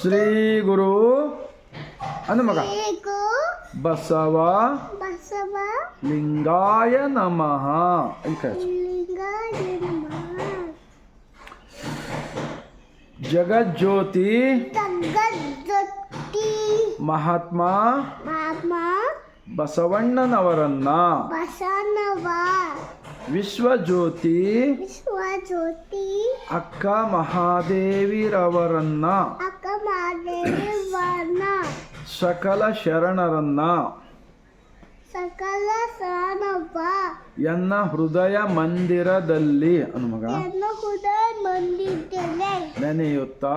ಶ್ರೀ ಗುರು ಅನ್ನು ಮಗ. ಶ್ರೀಗು ಬಸವ ಬಸವ ಲಿಂಗಾಯ ನಮಃ. ಜಗಜ್ಯೋತಿ ಮಹಾತ್ಮ ಬಸವಣ್ಣನವರನ್ನ. ಬಸನವ ವಿಶ್ವಜ್ಯೋತಿ ವಿಶ್ವಜ್ಯೋತಿ ಅಕ್ಕ ಮಹಾದೇವಿರವರನ್ನ. ಸಕಲ ಶರಣರನ್ನ. ಸಕಲ ಶರಣಪ್ಪ ಎನ್ನ ಹೃದಯ ಮಂದಿರದಲ್ಲಿ. ಅನುಮಗ ಹೃದಯ ಬಂದಿದ್ದೇನೆ ನೆನೆಯುತ್ತಾ.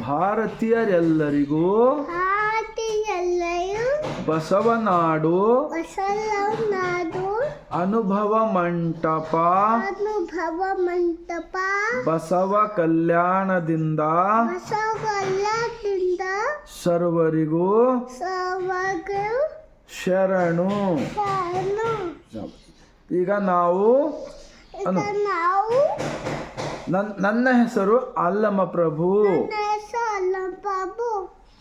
ಭಾರತೀಯರೆಲ್ಲರಿಗೂ. ಬಸವನಾಡು ಬಸವನಾಡು ಅನುಭವ ಮಂಟಪ. ಅನುಭವ ಮಂಟಪ. ಬಸವ ಕಲ್ಯಾಣದಿಂದ. ಕಲ್ಯಾಣದಿಂದ. ಸರ್ವರಿಗೂ ಸರ್ವರಿಗೂ ಶರಣು. ಈಗ ನಾವು ನಾವು ನನ್ ನನ್ನ ಹೆಸರು ಅಲ್ಲಮ್ಮ ಪ್ರಭು.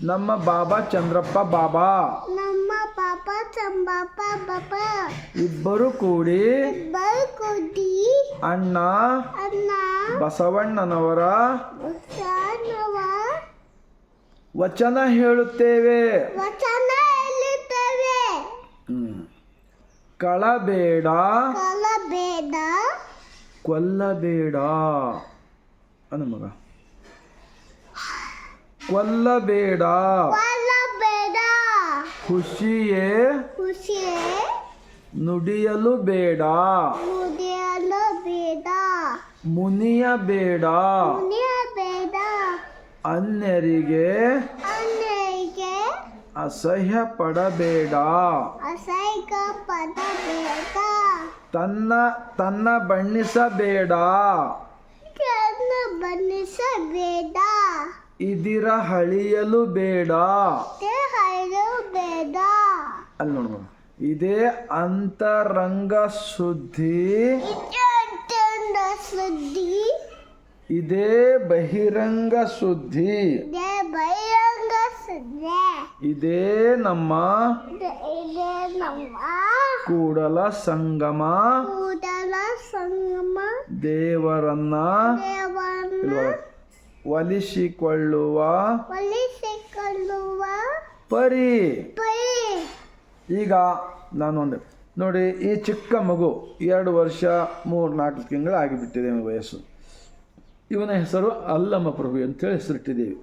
ನಮ್ಮ ಬಾಬಾ ಚಂದ್ರಪ್ಪ ಬಾಬಾ. ಇಬ್ಬರು ಕೂಡಿ ಅಣ್ಣ ಅಣ್ಣ ಬಸವಣ್ಣನವರ ವಚನ ಹೇಳುತ್ತೇವೆ. ಕಳಬೇಡ. ಕೊಲ್ಲಬೇಡ. ಅನ್ನ ಮಗ. ಕೊಲ್ಲಬೇಡ. ಖುಷಿಯೇ ಖುಷಿಯೇ ನುಡಿಯಲು ಬೇಡ. ನುಡಿಯಲು ಬೇಡ. ಮುನಿಯಬೇಡ ಮುನಿಯಬೇಡ ಅನ್ಯರಿಗೆ ಅನ್ಯರಿಗೆ ಅಸಹ್ಯ ಪಡಬೇಡ. ಅಸಹ್ಯ ಪಡಬೇಡ ತನ್ನ ತನ್ನ ಬಣ್ಣಿಸಬೇಡ. ತನ್ನ ಬಣ್ಣಿಸಬೇಡ. ಇದಿರ ಹಳಿಯಲು ಬೇಡ. ಬೇಡ ಅಲ್ಲಿ ನೋಡು ಮಗ. ಇದೇ ಅಂತರಂಗ ಶುದ್ಧಿ ಇದೇ ಬಹಿರಂಗ ಶುದ್ಧಿ ದೇ ಬಹಿರಂಗ ಸುದ್ದಿ. ಇದೇ ನಮ್ಮ ಕೂಡಲ ಸಂಗಮ. ಕೂಡಲ ಸಂಗಮ ದೇವರನ್ನ ಒಲಿಸಿಕೊಳ್ಳುವ ಪರಿ. ಈಗ ನಾನೊಂದು. ನೋಡಿ ಈ ಚಿಕ್ಕ ಮಗು ಎರಡು ವರ್ಷ ಮೂರು ನಾಲ್ಕು ತಿಂಗಳು ಆಗಿಬಿಟ್ಟಿದೆ ವಯಸ್ಸು. ಇವನ ಹೆಸರು ಅಲ್ಲಮ್ಮ ಪ್ರಭು ಅಂತೇಳಿ ಹೆಸರಿಟ್ಟಿದ್ದೀವಿ.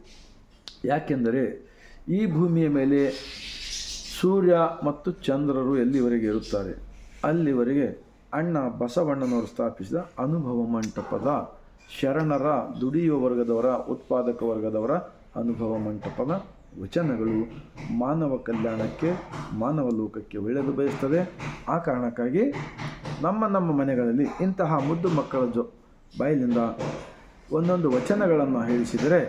ಯಾಕೆಂದರೆ ಈ ಭೂಮಿಯ ಮೇಲೆ ಸೂರ್ಯ ಮತ್ತು ಚಂದ್ರರು ಎಲ್ಲಿವರೆಗೆ ಇರುತ್ತಾರೆ? ಅಲ್ಲಿವರೆಗೆ ಅಣ್ಣ ಬಸವಣ್ಣನವರು ಸ್ಥಾಪಿಸಿದ ಅನುಭವ ಮಂಟಪದ ಶರಣರ ದುಡಿಯುವ ವರ್ಗದವರ ಉತ್ಪಾದಕ ವರ್ಗದವರ ಅನುಭವ ಮಂಟಪದ ವಚನಗಳು ಮಾನವ ಕಲ್ಯಾಣಕ್ಕೆ, ಮಾನವ ಲೋಕಕ್ಕೆ ಒಳ್ಳೆಯದು ಬಯಸ್ತದೆ. ಆ ಕಾರಣಕ್ಕಾಗಿ ನಮ್ಮ ನಮ್ಮ ಮನೆಗಳಲ್ಲಿ ಇಂತಹ ಮುದ್ದು ಮಕ್ಕಳ ಜೊ, ಬಾಯಿಲಿಂದ ಒಂದೊಂದು ವಚನಗಳನ್ನು ಹೇಳಿಸಿದರೆ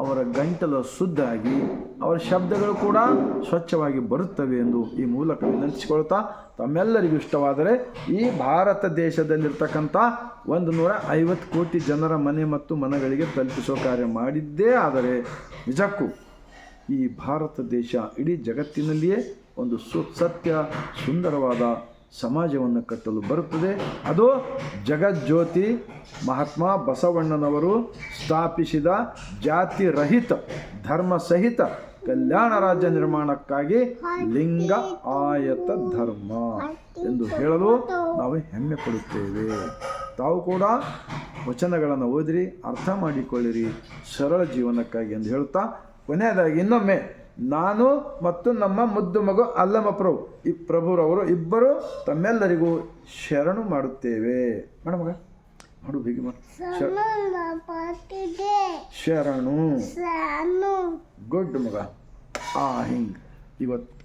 ಅವರ ಗಂಟಲು ಶುದ್ಧಾಗಿ ಅವರ ಶಬ್ದಗಳು ಕೂಡ ಸ್ವಚ್ಛವಾಗಿ ಬರುತ್ತವೆ ಎಂದು ಈ ಮೂಲಕ ವಿನಂತಿಸಿಕೊಳ್ತಾ ತಮ್ಮೆಲ್ಲರಿಗೂ ಇಷ್ಟವಾದರೆ ಈ ಭಾರತ ದೇಶದಲ್ಲಿರ್ತಕ್ಕಂಥ ಒಂದು ನೂರ ಐವತ್ತು ಕೋಟಿ ಜನರ ಮನೆ ಮತ್ತು ಮನಗಳಿಗೆ ತಲುಪಿಸೋ ಕಾರ್ಯ ಮಾಡಿದ್ದೇ ಆದರೆ ನಿಜಕ್ಕೂ ಈ ಭಾರತ ದೇಶ ಇಡೀ ಜಗತ್ತಿನಲ್ಲಿಯೇ ಒಂದು ಸು ಸತ್ಯ ಸುಂದರವಾದ ಸಮಾಜವನ್ನು ಕಟ್ಟಲು ಬರುತ್ತದೆ. ಅದು ಜಗಜ್ಯೋತಿ ಮಹಾತ್ಮ ಬಸವಣ್ಣನವರು ಸ್ಥಾಪಿಸಿದ ಜಾತಿ ರಹಿತ ಧರ್ಮ ಸಹಿತ ಕಲ್ಯಾಣ ರಾಜ್ಯ ನಿರ್ಮಾಣಕ್ಕಾಗಿ ಲಿಂಗ ಆಯತ ಧರ್ಮ ಎಂದು ಹೇಳಲು ನಾವು ಹೆಮ್ಮೆ ಪಡುತ್ತೇವೆ. ತಾವು ಕೂಡ ವಚನಗಳನ್ನು ಓದಿರಿ, ಅರ್ಥ ಮಾಡಿಕೊಳ್ಳಿರಿ, ಸರಳ ಜೀವನಕ್ಕಾಗಿ ಎಂದು ಹೇಳುತ್ತಾ ಕೊನೆಯದಾಗಿ ಇನ್ನೊಮ್ಮೆ ನಾನು ಮತ್ತು ನಮ್ಮ ಮುದ್ದು ಮಗು ಅಲ್ಲಮ್ಮ ಪ್ರಭು ಈ ಪ್ರಭುರವರು ಇಬ್ಬರು ತಮ್ಮೆಲ್ಲರಿಗೂ ಶರಣು ಮಾಡುತ್ತೇವೆ. ಮೇಡಮ್ ಮಗ ಮಾಡು ಬೇಗ ಮಾಡು. ಶರಣು. ಗುಡ್ ಮಗ ಆ ಹಿಂಗ್. ಇವತ್ತು